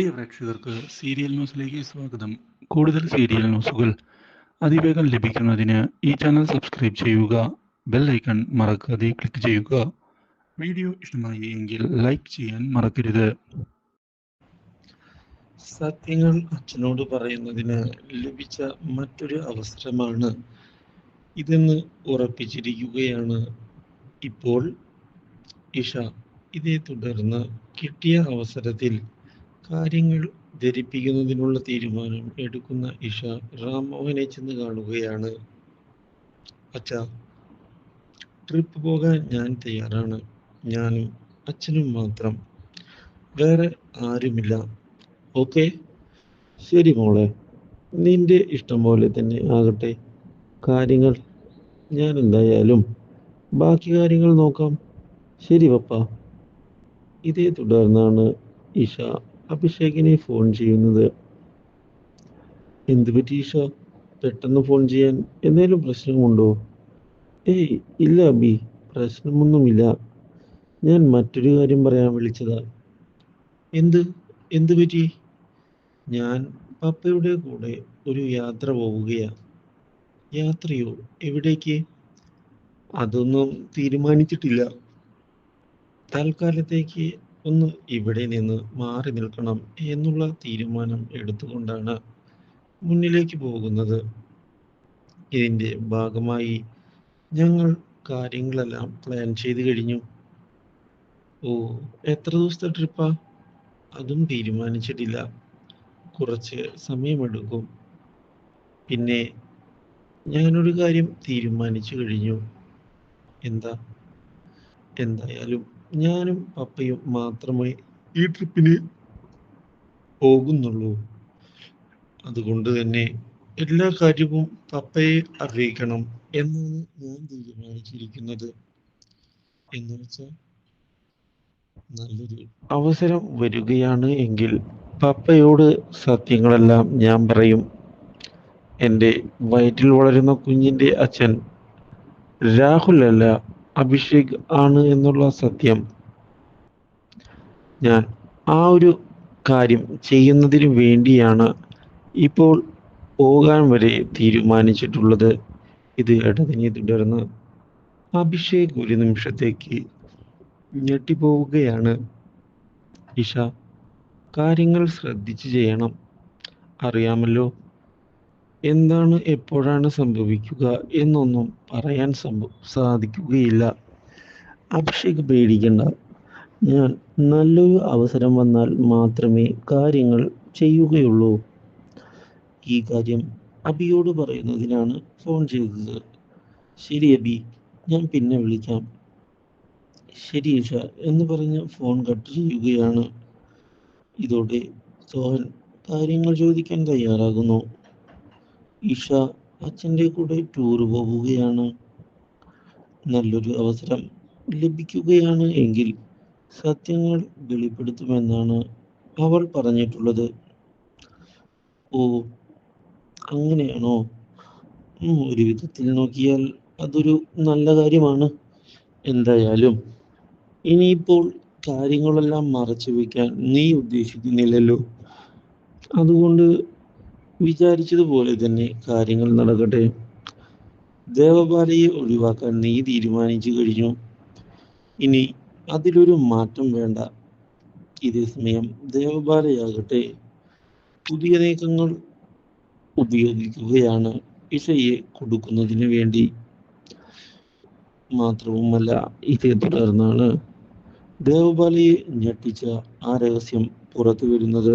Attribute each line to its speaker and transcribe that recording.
Speaker 1: പ്രിയ പ്രേക്ഷകർക്ക് സീരിയൽ ന്യൂസിലേക്ക് സ്വാഗതം. കൂടുതൽ സീരിയൽ ന്യൂസുകൾ അതിവേഗം ലഭിക്കുന്നതിന് ഈ ചാനൽ സബ്സ്ക്രൈബ് ചെയ്യുക ബെൽ ഐക്കൺ മറക്കാതെ ക്ലിക്ക് ചെയ്യുക. വീഡിയോ ഇഷ്ടമായി എങ്കിൽ ലൈക്ക് ചെയ്യാൻ മറക്കരുത്.
Speaker 2: സത്യങ്ങൾ അച്ഛനോട് പറയുന്നതിന് ലഭിച്ച മറ്റൊരു അവസരമാണ് ഇതെന്ന് ഉറപ്പിച്ചിരിക്കുകയാണ്. ഇപ്പോൾ ഇഷ ഇതേ തുടർന്ന് കിട്ടിയ അവസരത്തിൽ കാര്യങ്ങൾ ധരിപ്പിക്കുന്നതിനുള്ള തീരുമാനം എടുക്കുന്ന ഇഷ റാംമോഹനെ ചെന്ന് കാണുകയാണ്. അച്ഛ ട്രിപ്പ് പോകാൻ ഞാൻ തയ്യാറാണ്. ഞാനും അച്ഛനും മാത്രം. വേറെ ആരുമില്ല. ഓക്കെ? ശരി മോളെ. നിന്റെ ഇഷ്ടം പോലെ തന്നെ ആകട്ടെ. കാര്യങ്ങൾ ഞാൻ എന്തായാലും ബാക്കി കാര്യങ്ങൾ നോക്കാം. ശരി പപ്പ. ഇതേ തുടർന്നാണ് ഇഷ അഭിഷേകിനെ ഫോൺ ചെയ്യുന്നത്. എന്ത് പറ്റി ഇഷ പെട്ടെന്ന് ഫോൺ ചെയ്യാൻ എന്തെങ്കിലും പ്രശ്നമുണ്ടോ? ഏയ് ഇല്ല അബി. പ്രശ്നമൊന്നുമില്ല. ഞാൻ മറ്റൊരു കാര്യം പറയാൻ വിളിച്ചതാ. എന്ത്? എന്ത് പറ്റി? ഞാൻ പപ്പയുടെ കൂടെ ഒരു യാത്ര പോവുകയാ. യാത്രയോ? എവിടേക്ക്? അതൊന്നും തീരുമാനിച്ചിട്ടില്ല. തൽക്കാലത്തേക്ക് ഒന്ന് ഇവിടെ നിന്ന് മാറി നിൽക്കണം എന്നുള്ള തീരുമാനം എടുത്തുകൊണ്ടാണ് മുന്നിലേക്ക് പോകുന്നത്. ഇതിന്റെ ഭാഗമായി ഞങ്ങൾ കാര്യങ്ങളെല്ലാം പ്ലാൻ ചെയ്ത് കഴിഞ്ഞു. ഓ എത്ര ദിവസത്തെ ട്രിപ്പാ അതും തീരുമാനിച്ചിട്ടില്ല. കുറച്ച് സമയമെടുക്കും. പിന്നെ ഞാനൊരു കാര്യം തീരുമാനിച്ചു കഴിഞ്ഞു. എന്താ? എന്തായാലും ഞാനും പപ്പയും മാത്രമേ ഈ ട്രിപ്പിന് പോകുന്നുള്ളൂ. അതുകൊണ്ട് തന്നെ എല്ലാ കാര്യവും പപ്പയെ അറിയിക്കണം എന്നാണ് ഞാൻ തീരുമാനിച്ചിരിക്കുന്നത്. എന്ന് വെച്ചാൽ നല്ലൊരു അവസരം വരികയാണ് എങ്കിൽ പപ്പയോട് സത്യങ്ങളെല്ലാം ഞാൻ പറയും. എന്റെ വയറ്റിൽ വളരുന്ന കുഞ്ഞിന്റെ അച്ഛൻ രാഹുൽ അല്ല അഭിഷേക് ആണ് എന്നുള്ള സത്യം. ഞാൻ ആ ഒരു കാര്യം ചെയ്യുന്നതിന് വേണ്ടിയാണ് ഇപ്പോൾ പോകാൻ വരെ തീരുമാനിച്ചിട്ടുള്ളത്. ഇത് ഇടതിനെ തുടർന്ന് അഭിഷേക് ഒരു നിമിഷത്തേക്ക് ഞെട്ടിപ്പോവുകയാണ്. ഇഷ കാര്യങ്ങൾ ശ്രദ്ധിച്ച് ചെയ്യണം. അറിയാമല്ലോ എന്താണ് എപ്പോഴാണ് സംഭവിക്കുക എന്നൊന്നും പറയാൻ സാധിക്കുകയില്ല. അഭിഷേക് പേടിക്കണ്ട. ഞാൻ നല്ലൊരു അവസരം വന്നാൽ മാത്രമേ കാര്യങ്ങൾ ചെയ്യുകയുള്ളൂ. ഈ കാര്യം അബിയോട് പറയുന്നതിനാണ് ഫോൺ ചെയ്തത്. ശരി അബി ഞാൻ പിന്നെ വിളിക്കാം. ശരി ഇഷ എന്ന് പറഞ്ഞ് ഫോൺ കട്ട് ചെയ്യുകയാണ്. ഇതോടെ സോഹൻ കാര്യങ്ങൾ ചോദിക്കാൻ തയ്യാറാകുന്നു. ഇഷ അച്ഛന്റെ കൂടെ ടൂർ പോവുകയാണ്. നല്ലൊരു അവസരം ലഭിക്കുകയാണ് എങ്കിൽ സത്യങ്ങൾ വെളിപ്പെടുത്തുമെന്നാണ് അവൾ പറഞ്ഞിട്ടുള്ളത്. ഓ അങ്ങനെയാണോ? ഒരു വിധത്തിൽ നോക്കിയാൽ അതൊരു നല്ല കാര്യമാണ്. എന്തായാലും ഇനിയിപ്പോൾ കാര്യങ്ങളെല്ലാം മറച്ചു വെക്കാൻ നീ ഉദ്ദേശിക്കുന്നില്ലല്ലോ. അതുകൊണ്ട് വിചാരിച്ചതുപോലെ തന്നെ കാര്യങ്ങൾ നടക്കട്ടെ. ദേവപാലയെ ഒഴിവാക്കാൻ നീ തീരുമാനിച്ചു കഴിഞ്ഞു. ഇനി അതിലൊരു മാറ്റം വേണ്ട. ഇതേ സമയം ദേവപാലയാകട്ടെ പുതിയ നീക്കങ്ങൾ ഉപയോഗിക്കുകയാണ് ഇഷയെ കൊടുക്കുന്നതിന് വേണ്ടി. മാത്രവുമല്ല ഇതേ തുടർന്നാണ് ദേവപാലയെ ഞെട്ടിച്ച ആ രഹസ്യം പുറത്തു വരുന്നത്